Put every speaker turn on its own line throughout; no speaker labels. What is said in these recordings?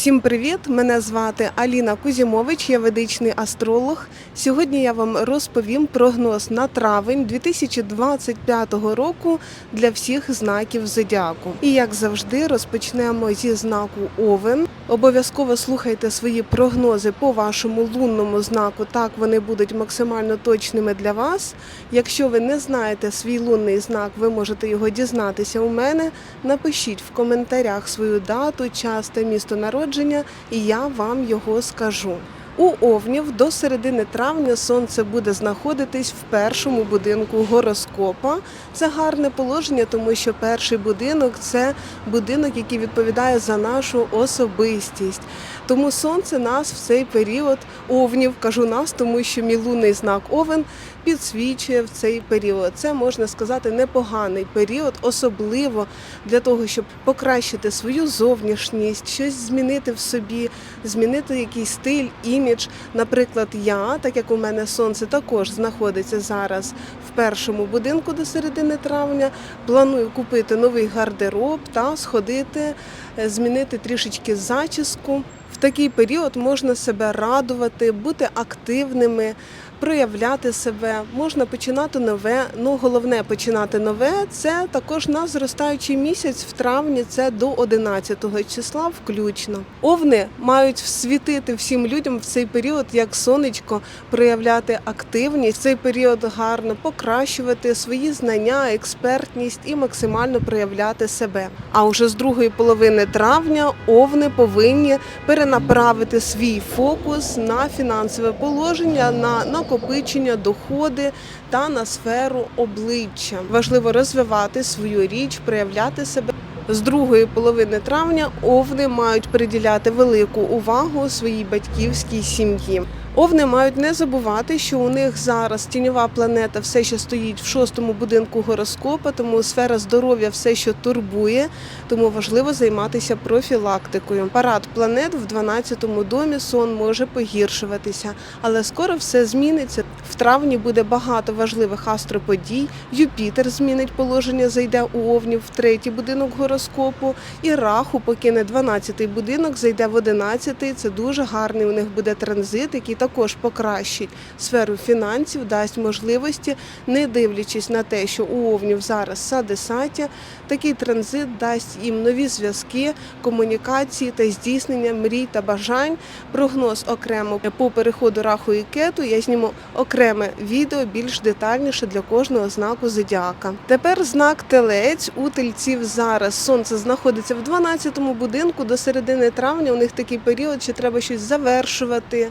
Всім привіт! Мене звати Аліна Кузімович, я ведичний астролог. Сьогодні я вам розповім прогноз на травень 2025 року для всіх знаків зодіаку. І як завжди, розпочнемо зі знаку Овен. Обов'язково слухайте свої прогнози по вашому лунному знаку. Так вони будуть максимально точними для вас. Якщо ви не знаєте свій лунний знак, ви можете його дізнатися у мене. Напишіть в коментарях свою дату, час та місто народження, і я вам його скажу. У Овнів до середини травня сонце буде знаходитись в першому будинку гороскопа. Це гарне положення, тому що перший будинок це будинок, який відповідає за нашу особистість. Тому сонце нас в цей період овнів, кажу нас, тому що мій лунний знак Овен підсвічує в цей період. Це можна сказати непоганий період, особливо для того, щоб покращити свою зовнішність, щось змінити в собі, змінити якийсь стиль, імідж. Наприклад, я, так як у мене сонце також знаходиться зараз в першому будинку до середини травня, планую купити новий гардероб та сходити, е, змінити трішечки зачіску. В такий період можна себе радувати, бути активними, проявляти себе, можна починати нове. Ну головне починати нове це також на зростаючий місяць в травні, це до 11 числа включно. Овни мають світити всім людям в цей період як сонечко, проявляти активність. В цей період гарно покращувати свої знання, експертність і максимально проявляти себе. А уже з другої половини травня овни повинні перенаправити свій фокус на фінансове положення, на накопичення, доходи та на сферу обличчя. Важливо розвивати свою річ, проявляти себе. З другої половини травня овни мають приділяти велику увагу своїй батьківській сім'ї. Овни мають не забувати, що у них зараз тіньова планета все ще стоїть в шостому будинку гороскопа, тому сфера здоров'я все ще турбує, тому важливо займатися профілактикою. Парад планет в 12-му домі сон може погіршуватися, але скоро все зміниться. В травні буде багато важливих астроподій. Юпітер змінить положення, зайде у Овнів в третій будинок гороскопу, і Раху покине 12-й будинок, зайде в 11-й. Це дуже гарний у них буде транзит, який також покращить сферу фінансів, дасть можливості, не дивлячись на те, що у Овнів зараз садисаття, такий транзит дасть їм нові зв'язки, комунікації та здійснення мрій та бажань. Прогноз окремо по переходу раху і кету. Я зніму окреме відео більш детальніше для кожного знаку зодіака. Тепер знак телець у тельців зараз. Сонце знаходиться в 12-му будинку до середини травня. У них такий період, що треба щось завершувати.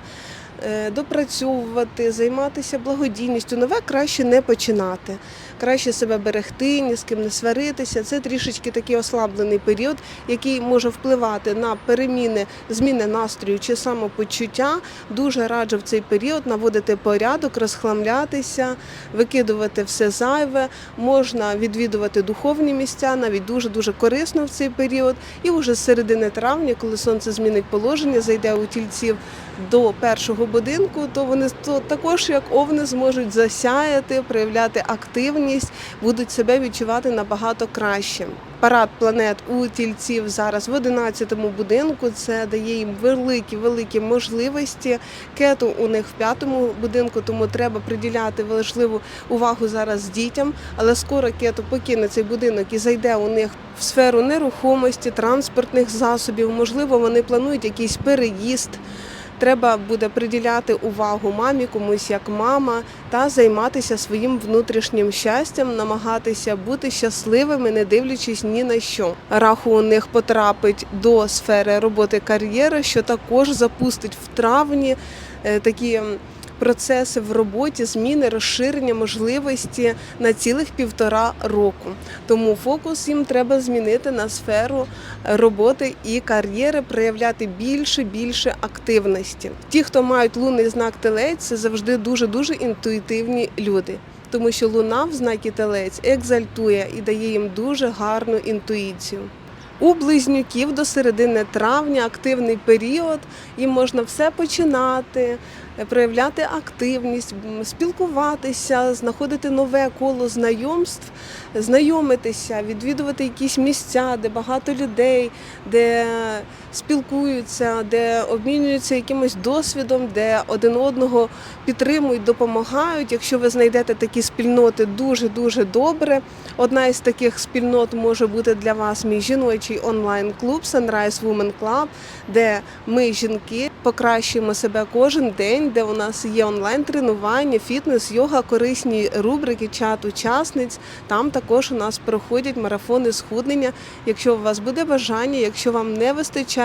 Е, Допрацьовувати, займатися благодійністю, нове краще не починати. Краще себе берегти, ні з ким не сваритися. Це трішечки такий ослаблений період, який може впливати на переміни, зміни настрою чи самопочуття. Дуже раджу в цей період наводити порядок, розхламлятися, викидувати все зайве. Можна відвідувати духовні місця, навіть дуже дуже корисно в цей період. І вже з середини травня, коли сонце змінить положення, зайде у тільців до першого будинку, то вони то також як овни зможуть засяяти, проявляти активність, будуть себе відчувати набагато краще. Парад планет у тільців зараз в 11-му будинку. Це дає їм великі великі можливості. Кету у них в п'ятому будинку, тому треба приділяти важливу увагу зараз дітям. Але скоро кету покине цей будинок і зайде у них в сферу нерухомості, транспортних засобів. Можливо, вони планують якийсь переїзд. Треба буде приділяти увагу мамі, комусь як мама, та займатися своїм внутрішнім щастям, намагатися бути щасливими, не дивлячись ні на що. Раху у них потрапить до сфери роботи кар'єри, що також запустить в травні е, такі. Процеси в роботі, зміни, розширення можливості на цілих півтора року. Тому фокус їм треба змінити на сферу роботи і кар'єри, проявляти більше більше активності. Ті, хто мають лунний знак телець, це завжди дуже дуже інтуїтивні люди. Тому що луна в знакі телець екзальтує і дає їм дуже гарну інтуїцію. У близнюків до середини травня активний період, їм можна все починати, проявляти активність, спілкуватися, знаходити нове коло знайомств, знайомитися, відвідувати якісь місця, де багато людей, де спілкуються, де обмінюються якимось досвідом, де один одного підтримують, допомагають. Якщо ви знайдете такі спільноти, дуже дуже добре. Одна із таких спільнот може бути для вас мій жіночий онлайн-клуб Sunrise Women Club, де ми, жінки, покращуємо себе кожен день, де у нас є онлайн-тренування, фітнес, йога, корисні рубрики, чат учасниць. Там також у нас проходять марафони схуднення. Якщо у вас буде бажання, якщо вам не вистачає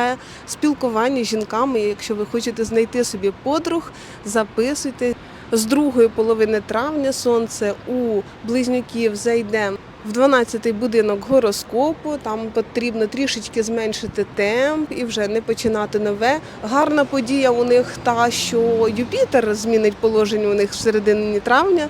спілкування з жінками, якщо ви хочете знайти собі подруг, записуйте. З другої половини травня сонце у близнюків зайде в 12-й будинок гороскопу. Там потрібно трішечки зменшити темп і вже не починати нове. Гарна подія у них та, що Юпітер змінить положення у них в середині травня.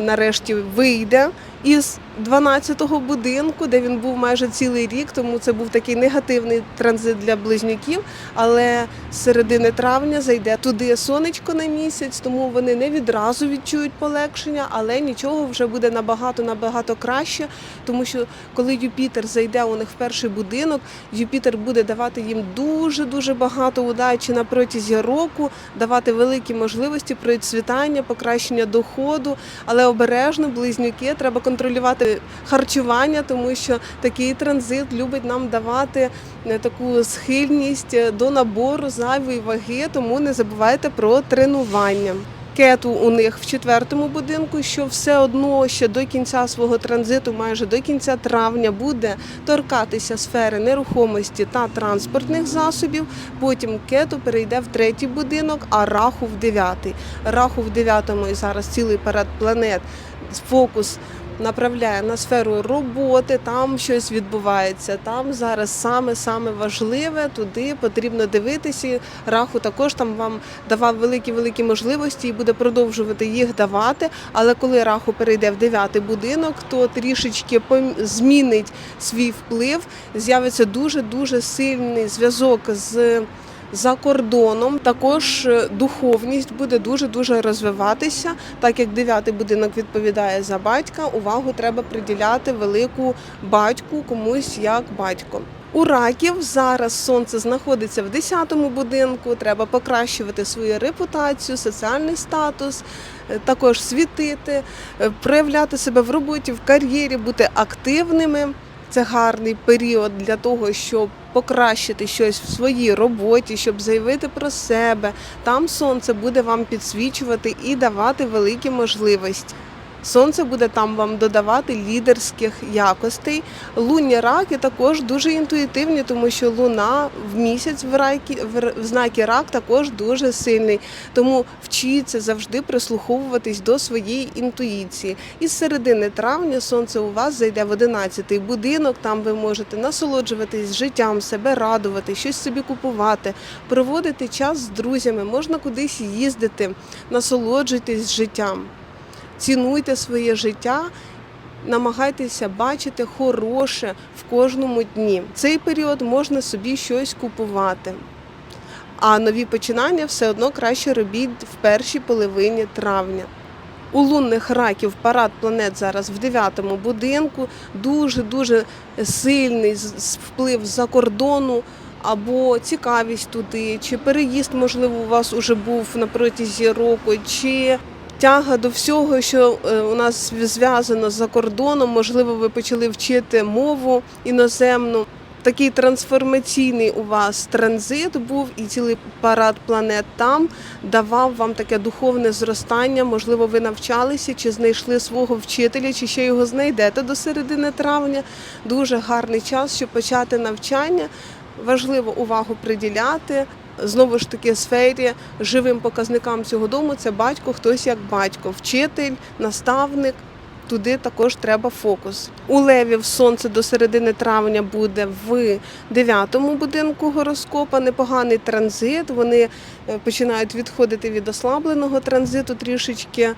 Нарешті вийде із 12-го будинку, де він був майже цілий рік, тому це був такий негативний транзит для близнюків. Але з середини травня зайде туди сонечко на місяць, тому вони не відразу відчують полегшення, але нічого вже буде набагато набагато краще, тому що коли Юпітер зайде у них в перший будинок, Юпітер буде давати їм дуже дуже багато удачі на протязі року, давати великі можливості процвітання, покращення доходу, але обережно близнюки треба контролювати харчування, тому що такий транзит любить нам давати е, таку схильність е, до набору зайвої ваги, тому не забувайте про тренування. Кету у них в четвертому будинку, що все одно ще до кінця свого транзиту, майже до кінця травня, буде торкатися сфери нерухомості та транспортних засобів. Потім кету перейде в третій будинок, а раху в дев'ятий. Раху в дев'ятому і зараз цілий парад планет. Фокус направляє на сферу роботи, там щось відбувається. Там зараз саме саме важливе, туди потрібно дивитися. Раху також там вам давав великі великі можливості і буде продовжувати їх давати. Але коли раху перейде в дев'ятий будинок, то трішечки змінить свій вплив. З'явиться дуже дуже сильний зв'язок з. За кордоном також е, духовність буде дуже дуже розвиватися, так як дев'ятий будинок відповідає за батька. Увагу треба приділяти велику батьку комусь як батько. У раків зараз сонце знаходиться в 10-му будинку. Треба покращувати свою репутацію, соціальний статус, е, також світити, е, проявляти себе в роботі, в кар'єрі, бути активними. Це гарний період для того, щоб покращити щось в своїй роботі, щоб заявити про себе. Там сонце буде вам підсвічувати і давати великі можливості. Сонце буде там вам додавати лідерських якостей. Лунні раки також дуже інтуїтивні, тому що луна в місяць в ракі в знакі рак також дуже сильний. Тому вчіться завжди прислуховуватись до своєї інтуїції. І з середини травня сонце у вас зайде в 11-й будинок. Там ви можете насолоджуватись життям, себе радувати, щось собі купувати, проводити час з друзями, можна кудись їздити, насолоджуйтесь життям цінуйте своє життя, намагайтеся бачити хороше в кожному дні. Цей період можна собі щось купувати. А нові починання все одно краще робіть в першій половині травня. У лунних раків парад планет зараз в дев'ятому будинку. Дуже дуже сильний вплив з-за кордону або цікавість туди, чи переїзд, можливо, у вас уже був на протязі року, чи тяга до всього, що е, у нас зв'язано за кордоном. Можливо, ви почали вчити мову іноземну. Такий трансформаційний у вас транзит був, і цілий парад планет там давав вам таке духовне зростання. Можливо, ви навчалися чи знайшли свого вчителя, чи ще його знайдете до середини травня. Дуже гарний час, щоб почати навчання. Важливо увагу приділяти. Знову ж таки, сфері живим показникам цього дому це батько, хтось як батько, вчитель, наставник. Туди також треба фокус. У левів сонце до середини травня буде в дев'ятому будинку гороскопа. Непоганий транзит. Вони е, починають відходити від ослабленого транзиту трішечки,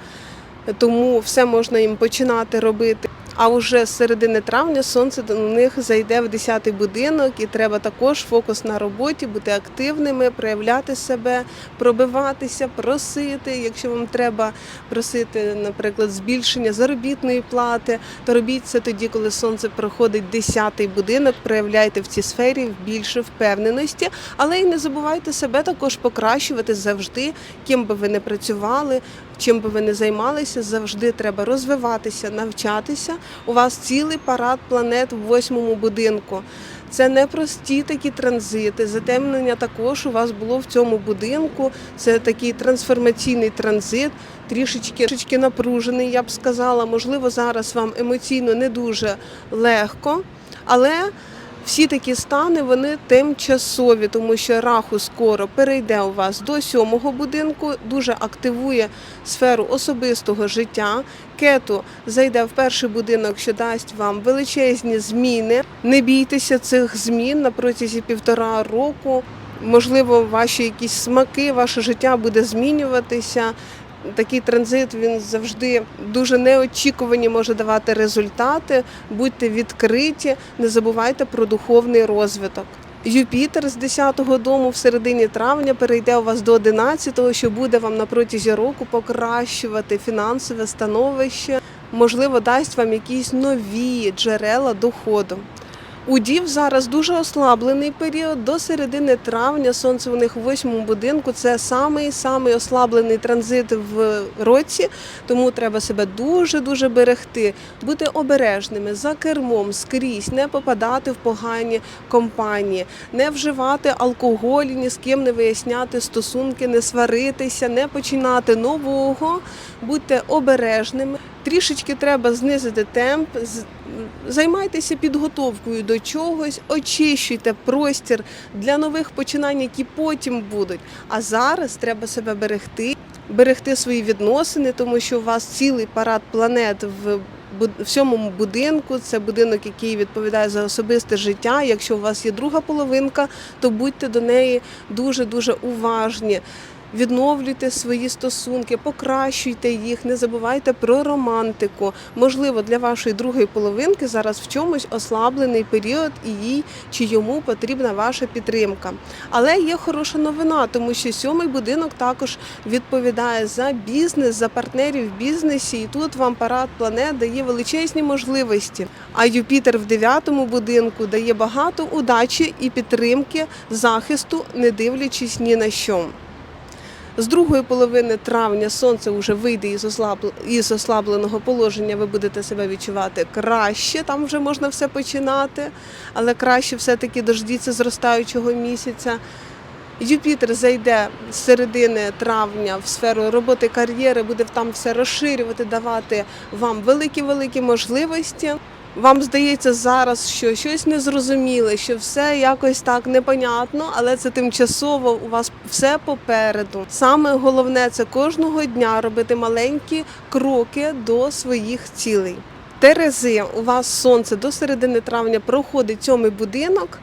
тому все можна їм починати робити. А вже з середини травня сонце до них зайде в 10-й будинок, і треба також фокус на роботі, бути активними, проявляти себе, пробиватися, просити. Якщо вам треба просити, наприклад, збільшення заробітної плати, то робіть це тоді, коли сонце проходить 10-й будинок, проявляйте в цій сфері більше впевненості, але й не забувайте себе також покращувати завжди, ким би ви не працювали. Чим би ви не займалися, завжди треба розвиватися, навчатися. У вас цілий парад планет в восьмому будинку. Це не прості такі транзити. Затемнення також у вас було в цьому будинку. Це такий трансформаційний транзит, трішечки, трішечки напружений, я б сказала. Можливо, зараз вам емоційно не дуже легко, але всі такі стани вони тимчасові, тому що раху скоро перейде у вас до сьомого будинку, дуже активує сферу особистого життя. Кету зайде в перший будинок, що дасть вам величезні зміни. Не бійтеся цих змін на протязі півтора року. Можливо, ваші якісь смаки, ваше життя буде змінюватися. Такий транзит він завжди дуже неочікувані може давати результати. Будьте відкриті, не забувайте про духовний розвиток. Юпітер з 10-го дому в середині травня перейде у вас до 11-го, що буде вам на протязі року покращувати фінансове становище, можливо, дасть вам якісь нові джерела доходу. У дів зараз дуже ослаблений період. До середини травня сонце у них в восьмому будинку. Це самий самий ослаблений транзит в році, тому треба себе дуже дуже берегти, бути обережними за кермом скрізь, не попадати в погані компанії, не вживати алкоголь, ні з ким не виясняти стосунки, не сваритися, не починати нового. Будьте обережними. Трішечки треба знизити темп, займайтеся підготовкою до чогось, очищуйте простір для нових починань, які потім будуть. А зараз треба себе берегти, берегти свої відносини, тому що у вас цілий парад планет в в сьомому будинку. Це будинок, який відповідає за особисте життя. Якщо у вас є друга половинка, то будьте до неї дуже дуже уважні. Відновлюйте свої стосунки, покращуйте їх, не забувайте про романтику. Можливо, для вашої другої половинки зараз в чомусь ослаблений період, і їй чи йому потрібна ваша підтримка. Але є хороша новина, тому що сьомий будинок також відповідає за бізнес, за партнерів в бізнесі, і тут вам парад планет дає величезні можливості. А Юпітер в дев'ятому будинку дає багато удачі і підтримки, захисту, не дивлячись ні на що. З другої половини травня сонце вже вийде із, ослаб... із ослабленого положення. Ви будете себе відчувати краще. Там вже можна все починати, але краще все-таки дождіться зростаючого місяця. Юпітер зайде з середини травня в сферу роботи кар'єри, буде там все розширювати, давати вам великі-великі можливості. Вам здається зараз, що щось незрозуміле, що все якось так непонятно, але це тимчасово. У вас все попереду. Саме головне це кожного дня робити маленькі кроки до своїх цілей. Терези, у вас сонце до середини травня проходить цьомий будинок.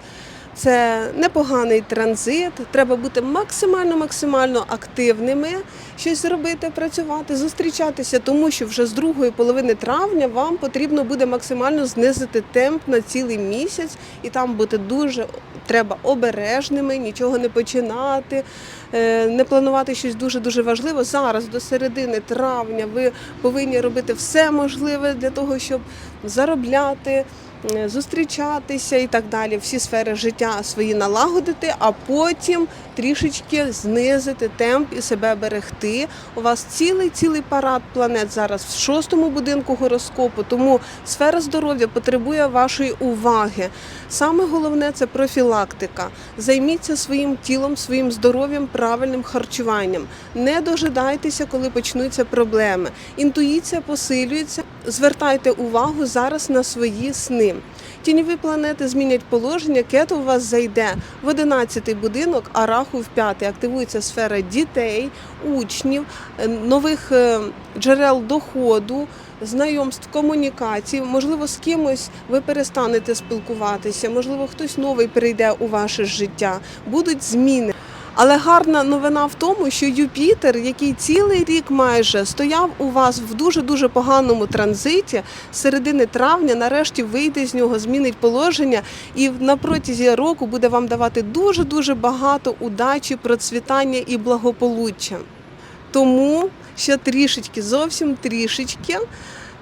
Це непоганий транзит. Треба бути максимально максимально активними, щось робити, працювати, зустрічатися, тому що вже з другої половини травня вам потрібно буде максимально знизити темп на цілий місяць, і там бути дуже треба обережними, нічого не починати, е, не планувати щось дуже дуже важливе. Зараз до середини травня ви повинні робити все можливе для того, щоб заробляти зустрічатися і так далі, всі сфери життя свої налагодити, а потім трішечки знизити темп і себе берегти. У вас цілий цілий парад планет зараз в шостому будинку гороскопу, тому сфера здоров'я потребує вашої уваги. Саме головне це профілактика. Займіться своїм тілом, своїм здоров'ям, правильним харчуванням. Не дожидайтеся, коли почнуться проблеми. Інтуїція посилюється. Звертайте увагу зараз на свої сни. Тіньові планети змінять положення, кето у вас зайде в 11-й будинок, а раху в 5-й. Активується сфера дітей, учнів, е, нових е, джерел доходу, знайомств, комунікацій. Можливо, з кимось ви перестанете спілкуватися, можливо, хтось новий прийде у ваше життя. Будуть зміни. Але гарна новина в тому, що Юпітер, який цілий рік майже стояв у вас в дуже дуже поганому транзиті, з середини травня, нарешті вийде з нього, змінить положення, і на протязі року буде вам давати дуже дуже багато удачі, процвітання і благополуччя. Тому ще трішечки, зовсім трішечки.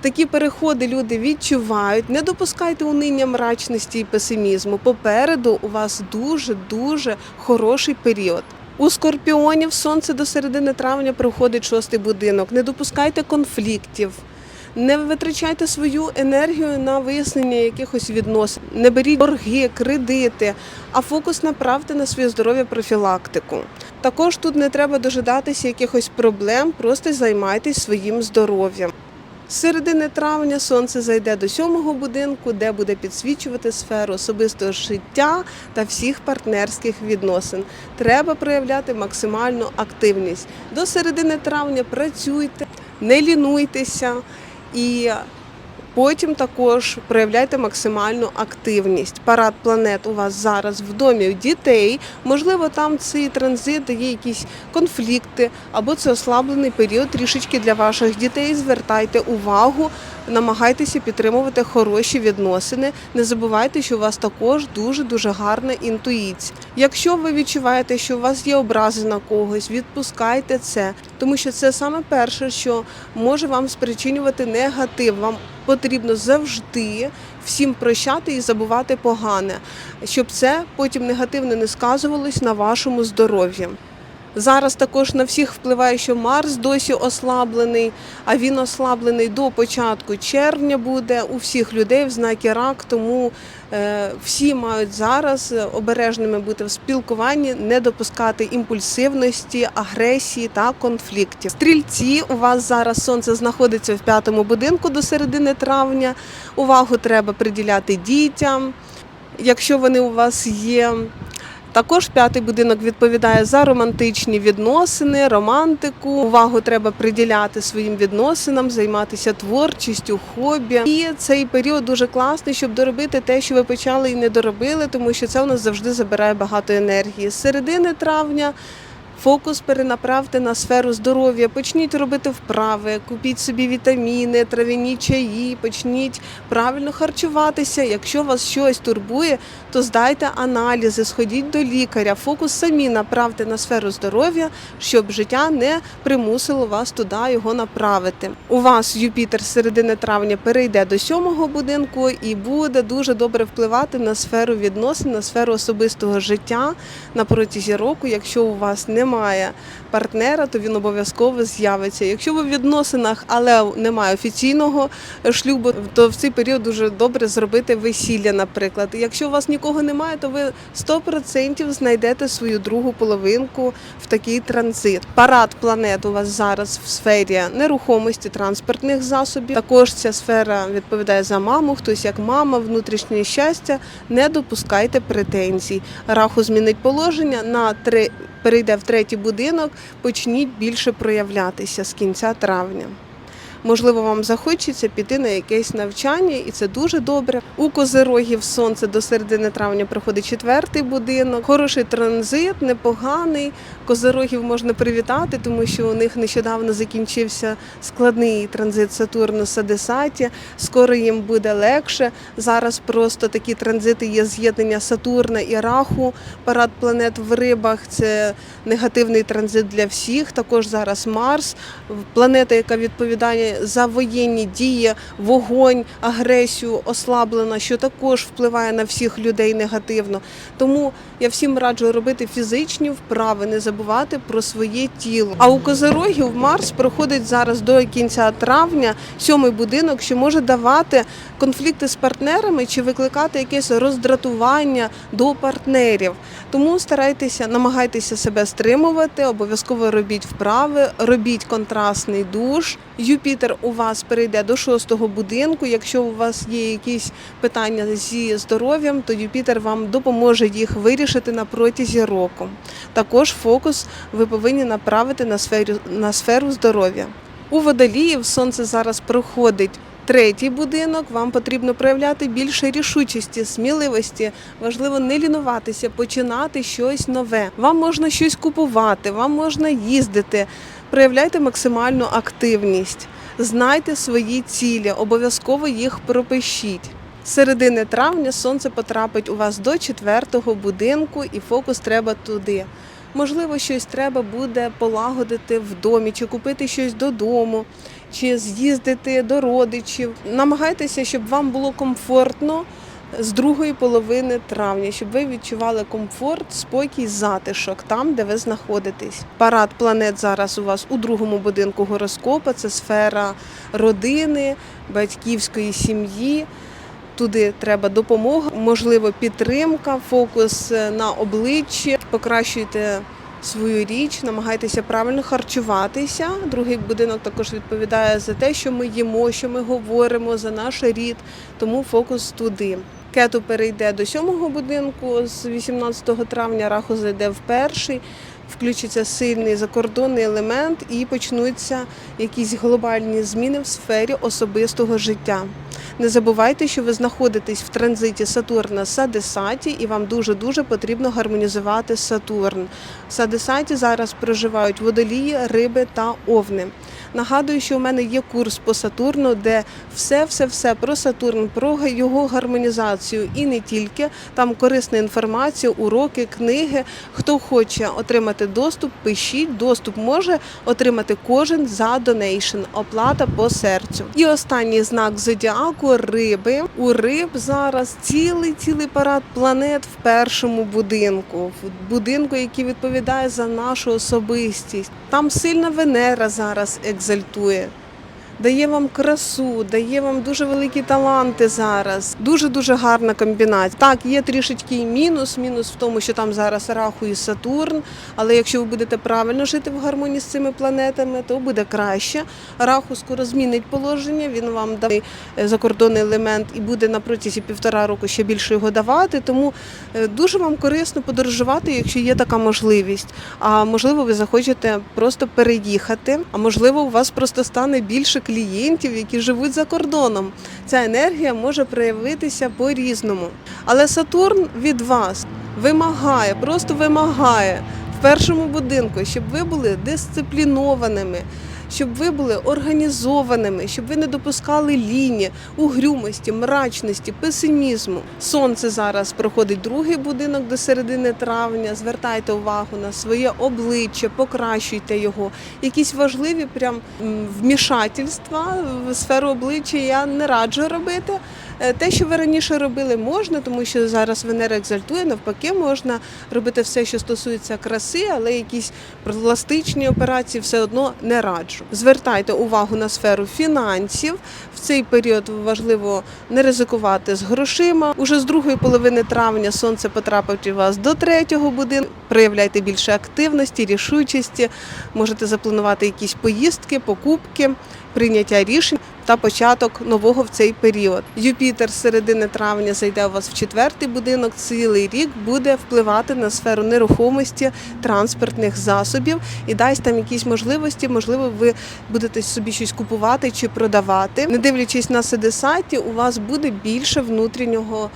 Такі переходи люди відчувають. Не допускайте униння мрачності і песимізму. Попереду у вас дуже дуже хороший період. У скорпіонів сонце до середини травня проходить шостий будинок. Не допускайте конфліктів. Не витрачайте свою енергію на вияснення якихось відносин. Не беріть борги, кредити, а фокус направте на своє здоров'я профілактику. Також тут не треба дожидатися якихось проблем, просто займайтесь своїм здоров'ям. З середини травня сонце зайде до сьомого будинку, де буде підсвічувати сферу особистого життя та всіх партнерських відносин. Треба проявляти максимальну активність. До середини травня працюйте, не лінуйтеся і Потім також проявляйте максимальну активність. Парад планет у вас зараз в домі дітей. Можливо, там цей транзит дає якісь конфлікти, або це ослаблений період трішечки для ваших дітей. Звертайте увагу, намагайтеся підтримувати хороші відносини. Не забувайте, що у вас також дуже дуже гарна інтуїція. Якщо ви відчуваєте, що у вас є образи на когось, відпускайте це, тому що це саме перше, що може вам спричинювати негатив. Вам потрібно завжди всім прощати і забувати погане, щоб це потім негативно не сказувалось на вашому здоров'ї. Зараз також на всіх впливає, що Марс досі ослаблений, а він ослаблений до початку червня буде у всіх людей в знакі рак, тому всі мають зараз обережними бути в спілкуванні, не допускати імпульсивності, агресії та конфліктів. Стрільці у вас зараз сонце знаходиться в п'ятому будинку до середини травня. Увагу треба приділяти дітям, якщо вони у вас є. Також п'ятий будинок відповідає за романтичні відносини, романтику. Увагу треба приділяти своїм відносинам, займатися творчістю, хобі. І цей період дуже класний, щоб доробити те, що ви почали і не доробили, тому що це у нас завжди забирає багато енергії. З середини травня. Фокус перенаправте на сферу здоров'я. Почніть робити вправи, купіть собі вітаміни, трав'яні чаї, почніть правильно харчуватися. Якщо вас щось турбує, то здайте аналізи, сходіть до лікаря. Фокус самі направте на сферу здоров'я, щоб життя не примусило вас туди його направити. У вас Юпітер з середини травня перейде до сьомого будинку і буде дуже добре впливати на сферу відносин, на сферу особистого життя на протязі року. Якщо у вас немає партнера, то він обов'язково з'явиться. Якщо ви в відносинах, але немає офіційного шлюбу, то в цей період дуже добре зробити весілля, наприклад. Якщо у вас нікого немає, то ви 100% знайдете свою другу половинку в такий транзит. Парад планет у вас зараз в сфері нерухомості, транспортних засобів. Також ця сфера відповідає за маму, хтось як мама, внутрішнє щастя. Не допускайте претензій. Раху змінить положення на три перейде в третій будинок, почніть більше проявлятися з кінця травня. Можливо, вам захочеться піти на якесь навчання, і це дуже добре. У козирогів сонце до середини травня приходить четвертий будинок. Хороший транзит, непоганий. Козирогів можна привітати, тому що у них нещодавно закінчився складний транзит Сатурну Садесаті. Скоро їм буде легше. Зараз просто такі транзити є з'єднання Сатурна і Раху. Парад планет в рибах це негативний транзит для всіх. Також зараз Марс, планета, яка відповідає за воєнні дії, вогонь, агресію ослаблена, що також впливає на всіх людей негативно. Тому я всім раджу робити фізичні вправи, не забувати про своє тіло. А у козирогів Марс проходить зараз до кінця травня, сьомий будинок, що може давати конфлікти з партнерами чи викликати якесь роздратування до партнерів. Тому старайтеся, намагайтеся себе стримувати, обов'язково робіть вправи, робіть контрастний душ. Юпітер у вас перейде до шостого будинку. Якщо у вас є якісь питання зі здоров'ям, то Юпітер вам допоможе їх вирішити на протязі року. Також фокус ви повинні направити на сферу, на сферу здоров'я. У водоліїв сонце зараз проходить Третій будинок вам потрібно проявляти більше рішучості, сміливості. Важливо не лінуватися, починати щось нове. Вам можна щось купувати, вам можна їздити. Проявляйте максимальну активність. Знайте свої цілі, обов'язково їх пропишіть. Середини травня сонце потрапить у вас до четвертого будинку, і фокус треба туди. Можливо, щось треба буде полагодити в домі, чи купити щось додому, чи з'їздити до родичів. Намагайтеся, щоб вам було комфортно з другої половини травня, щоб ви відчували комфорт, спокій, затишок там, де ви знаходитесь. Парад планет зараз у вас у другому будинку гороскопа. Це сфера родини, батьківської сім'ї. Туди треба допомога, можливо, підтримка, фокус е, на обличчі. Покращуйте свою річ, намагайтеся правильно харчуватися. Другий будинок також відповідає за те, що ми їмо, що ми говоримо за наш рід, тому фокус туди. Кету перейде до сьомого будинку з 18 травня, раху зайде в перший. Включиться сильний закордонний елемент і почнуться якісь глобальні зміни в сфері особистого життя. Не забувайте, що ви знаходитесь в транзиті Сатурна Садесаті, і вам дуже дуже потрібно гармонізувати Сатурн. Садесаті зараз проживають водолії, риби та овни. Нагадую, що у мене є курс по Сатурну, де все, все, все про Сатурн, про його гармонізацію і не тільки. Там корисна інформація, уроки, книги. Хто хоче отримати доступ, пишіть. Доступ може отримати кожен за донейшн, оплата по серцю. І останній знак зодіаку риби. У риб зараз цілий цілий парад планет в першому будинку, в будинку, який відповідає за нашу особистість. Там сильна Венера зараз екзальтує. Дає вам красу, дає вам дуже великі таланти зараз. Дуже дуже гарна комбінація. Так, є трішечки мінус. Мінус в тому, що там зараз Раху і Сатурн. Але якщо ви будете правильно жити в гармонії з цими планетами, то буде краще. Раху скоро змінить положення. Він вам дає закордонний елемент і буде на протязі півтора року ще більше його давати. Тому е, дуже вам корисно подорожувати, якщо є така можливість. А можливо, ви захочете просто переїхати. А можливо, у вас просто стане більше клієнтів, які живуть за кордоном. Ця енергія може проявитися по-різному. Але Сатурн від вас вимагає, просто вимагає в першому будинку, щоб ви були дисциплінованими. Щоб ви були організованими, щоб ви не допускали ліні, угрюмості, мрачності, песимізму. Сонце зараз проходить другий будинок до середини травня. Звертайте увагу на своє обличчя, покращуйте його. Якісь важливі прям вмішательства в сферу обличчя я не раджу робити. Е, Те, що ви раніше робили, можна, тому що зараз Венера екзальтує, навпаки, можна робити все, що стосується краси, але якісь пластичні операції все одно не раджу. Звертайте увагу на сферу фінансів. В цей період важливо не ризикувати з грошима. Уже з другої половини травня сонце потрапить у вас до третього будинку. Проявляйте більше активності, рішучості. Можете запланувати якісь поїздки, покупки, прийняття рішень та початок нового в цей період. Юпітер з середини травня зайде у вас в четвертий будинок. Цілий рік буде впливати на сферу нерухомості, транспортних засобів і дасть там якісь можливості. Можливо, ви будете собі щось купувати чи продавати. Не дивлячись на седесаті, у вас буде більше внутрішнього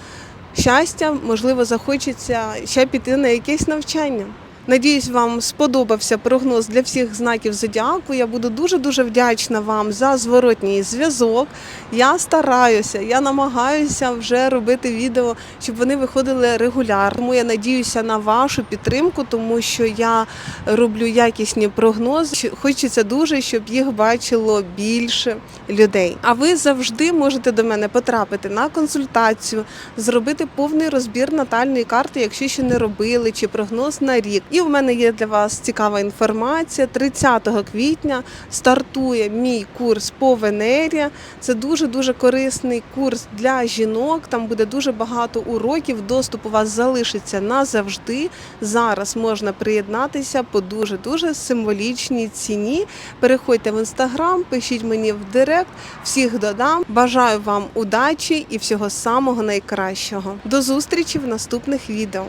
щастя. Можливо, захочеться ще піти на якесь навчання. Надіюсь, вам сподобався прогноз для всіх знаків зодіаку. Я буду дуже дуже вдячна вам за зворотній зв'язок. Я стараюся, я намагаюся вже робити відео, щоб вони виходили регулярно. Тому я надіюся на вашу підтримку, тому що я роблю якісні прогнози. Хочеться дуже, щоб їх бачило більше людей. А ви завжди можете до мене потрапити на консультацію, зробити повний розбір натальної карти, якщо ще не робили, чи прогноз на рік. І в мене є для вас цікава інформація. 30 квітня стартує мій курс по Венері. Це дуже дуже корисний курс для жінок. Там буде дуже багато уроків. Доступ у вас залишиться назавжди. Зараз можна приєднатися по дуже дуже символічній ціні. Переходьте в інстаграм, пишіть мені в директ. Всіх додам. Бажаю вам удачі і всього самого найкращого. До зустрічі в наступних відео.